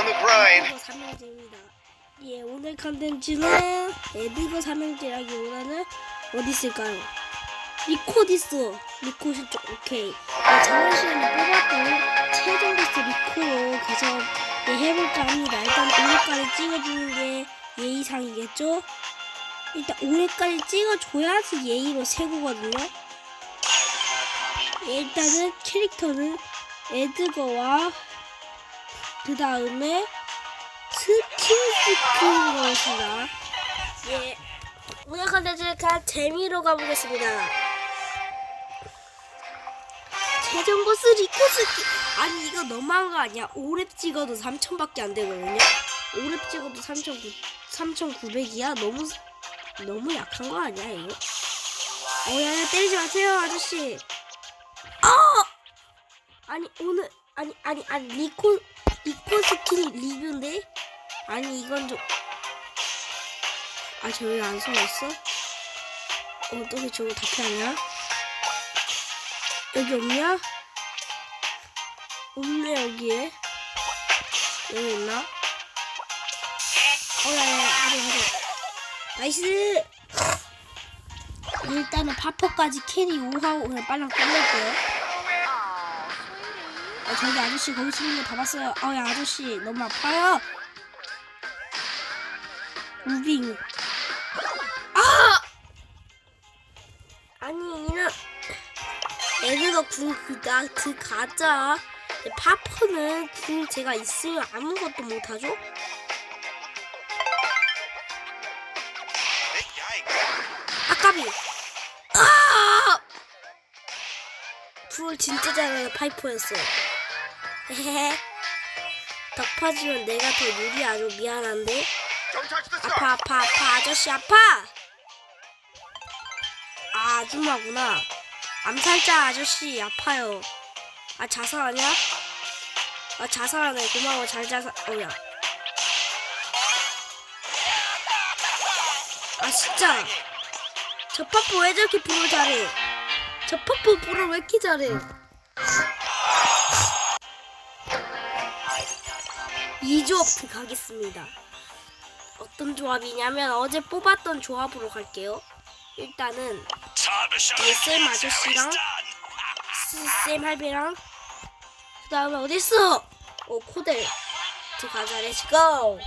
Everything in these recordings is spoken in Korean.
에드거 삼형제입니다. 예, 오늘 컨텐츠는 에드거 삼형제라기보다는 어디 있을까요? 리코디스. 리코 실종 오케이. 네, 저번 시간에 뽑았던 최종 베스트 리코로 계속 예, 해볼까 합니다. 일단 5회까지 찍어주는 게 예의상이겠죠? 일단 5회까지 찍어줘야지 예의로 세고거든요. 예, 일단은 캐릭터는 에드거와 그 다음에 스킨 스킨 것이다. 예. 오늘 컨텐츠는 가 재미로 가보겠습니다. 최종 보스 리코스키. 아니, 이거 너무한 거 아니야? 5렙 찍어도 3천밖에 안 되거든요? 5렙 찍어도 3,900, 3,900이야? 너무, 너무 약한 거 아니야, 이거? 어, 야, 야, 때리지 마세요, 아저씨. 아! 아니, 오늘, 아니, 아니, 아니, 리코, 리코 스킨 리뷰인데? 아니 이건 좀... 아 저기 안 숨었어? 어떻게 저거 다 피하냐? 여기 없냐? 없네 여기에 여기 있나? 어야야 하자 하자 나이스 일단은 파퍼까지 캐리 5하고 그냥 빨랑 끝낼게요 아, 저기 아저씨 거기 숨는 거 다 봤어요. 아, 야, 아저씨 너무 아파요. 무빙. 아! 아니, 이는 애들가 궁 그가 그 가짜. 파퍼는 궁 제가 있으면 아무것도 못하죠? 아까비. 아! 불 진짜 잘하는 파이퍼였어. 헤헤헤. 덕파지면 내가 더. 미안한데. Touch the star. 아파 아파 아파 아저씨 아파. 아 아줌마구나. 암살자 아저씨 아파요. 아 자살하냐? 아 자살하네. 고마워 잘 자살. 어야. 아 진짜. 저 파포 왜 저렇게 불을 잘해? 저 파포 불을 왜 이렇게 잘해? 이 조합 가겠습니다. 어떤 조합이냐면 어제 뽑았던 조합으로 갈게요. 일단은 쌤 아저씨랑 쌤 할배랑 그 다음에 어딨어? 오 코델 들어가자 렛츠고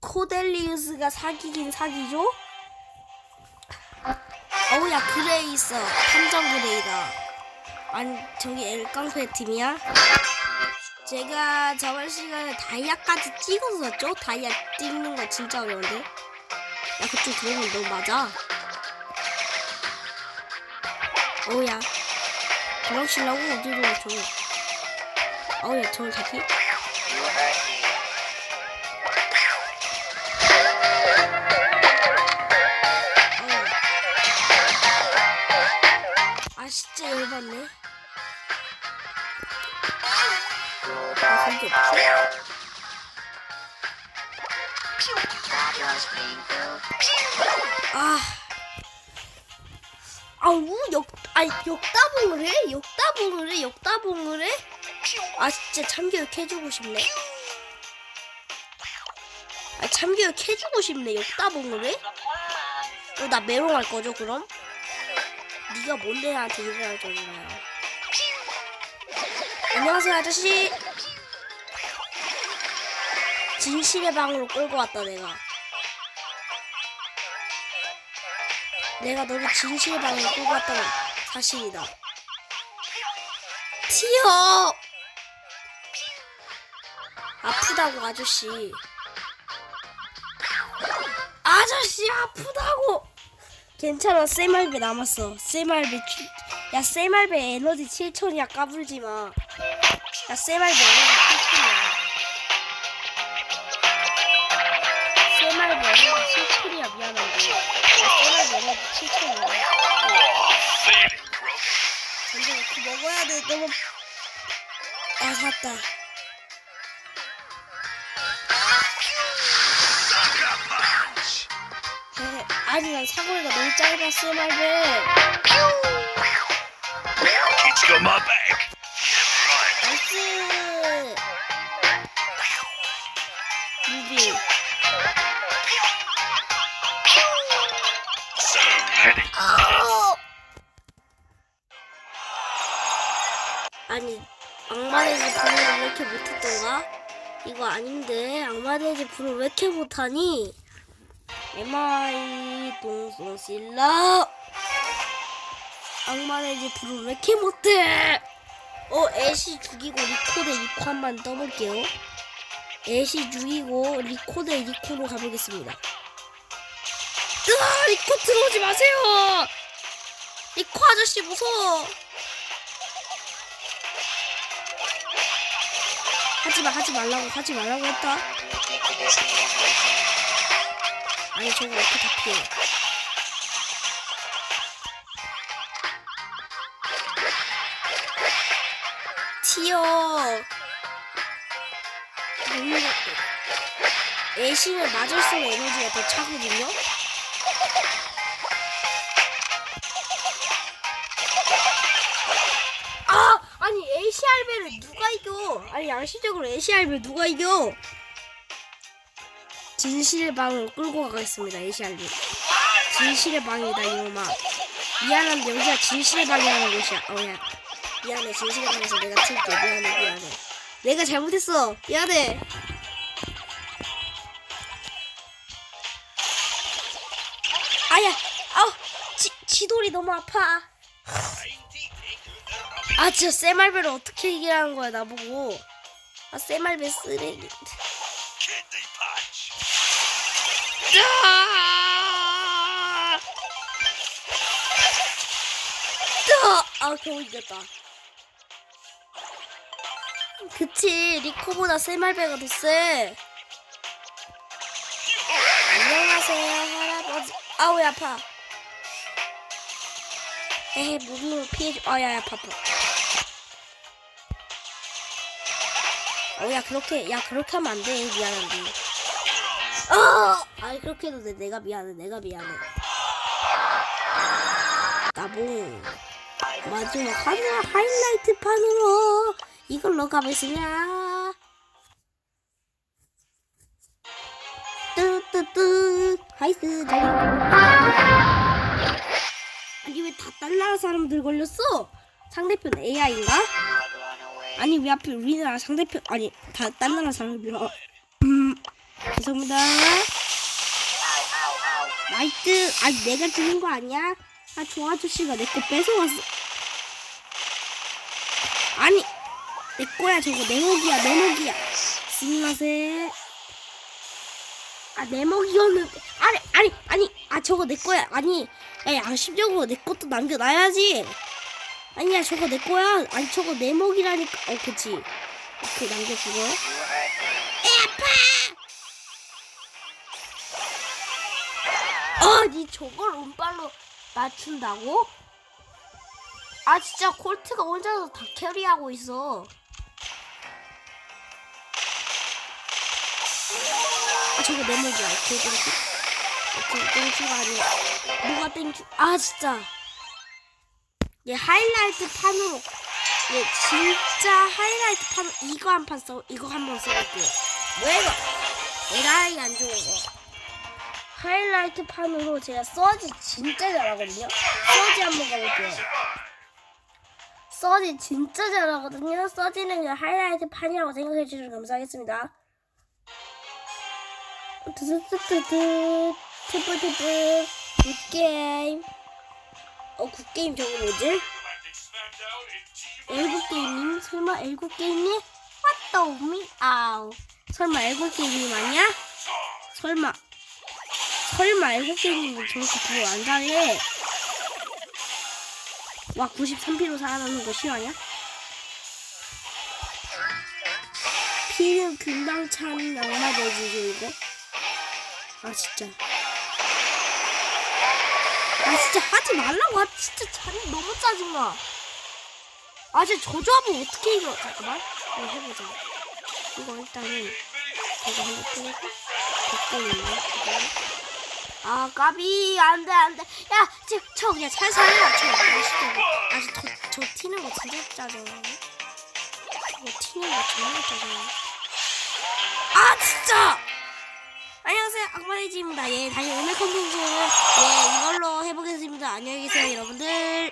코델리우스가 사기긴 사기죠? 어우야 그레이 있어 함정 그레이다 아니 저기 엘깡페 팀이야? 제가 저번 시간에 다이아까지 찍었었죠? 다이아 찍는 거 진짜 어려운데? 야 그쪽 들어오면 너 맞아? 어우야. 도망치려고 어디로 와 저거? 어우야 저걸 어우. 아 진짜 열받네 아. 아우 역, 아 역다봉을 해? 역다봉을 해? 역다봉을 해? 아 진짜 참교육 해주고 싶네. 아 참교육 해주고 싶네. 역다봉을 해? 어, 나 메롱할 거죠 그럼? 네가 뭔데 나한테 일을 할 줄이야. 안녕하세요 아저씨. 진실의 방으로 끌고 왔다 내가. 내가 너를 진실의 방으로 끌고 왔다는 사실이다. 튀어! 아프다고 아저씨. 아저씨 아프다고. 괜찮아 쌤알베 남았어. 쌤알베 주... 야 쌤알베 에너지 7천이야 까불지 마. 야 쌤알베 에너지 7천 7,000원. 잠시만, 그 먹어야 돼. 너무. 아, 샀다. 아니, 난 사거리가 너무 짧았어 말게 못했던가? 이거 아닌데 악마의 집 불을 왜 이렇게 못하니? 에마이 동송실라 악마의 집 불을 왜 이렇게 못해? 어 애쉬 죽이고 리코 대 리코 한 번 떠볼게요. 애쉬 죽이고 리코 대 리코로 가보겠습니다. 으아 리코 들어오지 마세요. 리코 아저씨 무서워. 하지마 하지 말라고 하지 말라고 했다. 아니 저거 어떻게 다 피해? 튀어. 너무 애쉬는 맞을수록 에너지가 더 차거든요 할배를 누가 이겨? 아니 애쉬 할배 누가 이겨? 진실의 방을 끌고 가겠습니다 할배 진실의 방이다 이놈아. 미안한 데 여기가 진실의 방이라는 곳이야. 어야. 미안해 진실의 방에서 내가 튈게. 미안해 미안해 내가 잘못했어. 미안해 아야. 아우 지, 지돌이 너무 아파 아 진짜 쇠말배를 어떻게 이기라는 거야 나보고. 아 쇠말배 쓰레기. 아! 아 겨우 이겼다. 그치 리코보다 쇠말배가 더 세. 안녕하세요 할아버지. 아우 야 아파. 에헤 무빙으로 피해줘. 아야 야 아파 아파 어 야 그렇게 야 그렇게 하면 안 돼. 미안한데. 어! 아니 그렇게 해도 돼. 내가 미안해. 내가 미안해. 나봉 마지막 하나 하이라이트 판으로 이걸로 가보시냐 뜨뜨뜨 하이스 잘 아니 왜다딴 나라 사람들 걸렸어? 상대편 AI인가? 아니 왜 하필 우리나라 상대편 아니 다 딴 나라 사람이라 음 죄송합니다. 나이트 아니 내가 죽인 거 아니야? 아 저 아저씨가 내 거 뺏어왔어. 아니 내 거야 저거. 내 먹이야 내 먹이야. 스미마세 아내 먹이었는데. 아니 아니 아니. 아 저거 내 거야. 아니 야 양심적으로 내 것도 남겨놔야지 아니야 저거 내 거야. 아니 저거 내 먹이라니까. 어 그치. 오케이 남겨주고. 에 아파! 아니 저걸 운빨로 맞춘다고? 아 진짜 콜트가 혼자서 다 캐리하고 있어. 아 저거 내 목이야. 오케이 땡큐. 오케이 땡큐가 아니야 뭐가 땡큐? 아 진짜 얘 하이라이트 판으로. 얘 진짜 하이라이트 판 이거 한 판 써 이거 한 번 써볼게요. 뭐야 이거? 하이 안 좋은 거 하이라이트 판으로 제가 서지 진짜 잘하거든요. 서지 한번 가볼게요. 서지 진짜 잘하거든요. 서지는 그냥 하이라이트 판이라고 생각해 주시면 감사하겠습니다. 드드드드드 트프트프 굿게임 어 굿게임 저거 뭐지? 엘구 게임님 설마 엘구 게임님? What the me? 아우 설마 엘구 게임님 아니야? 설마 설마 엘구 게임님은 저렇게 그거 안 잘해 와 93피로 살아나는 거 실화냐? 피는 금방 찬 양마 돼지죠 이거? 아 진짜 아 진짜 하지 말라고 아 진짜 참 너무 짜증나. 아 진짜 저 조합은 어떻게 이겨? 잠깐만. 이거 해보자. 이거 일단은 이거 한번 댓글 있네 아 까비. 안돼 안돼. 야 지금 저 그냥 살살 해라 저 아시죠 아직 저, 저 튀는 거 진짜 짜증나네 저거 튀는 거 정말 짜증나. 아 진짜 안녕하세요. 악마의지입니다. 예 다시 오늘 컨텐츠는 예 이걸로 해보겠습니다. 안녕히 계세요 여러분들.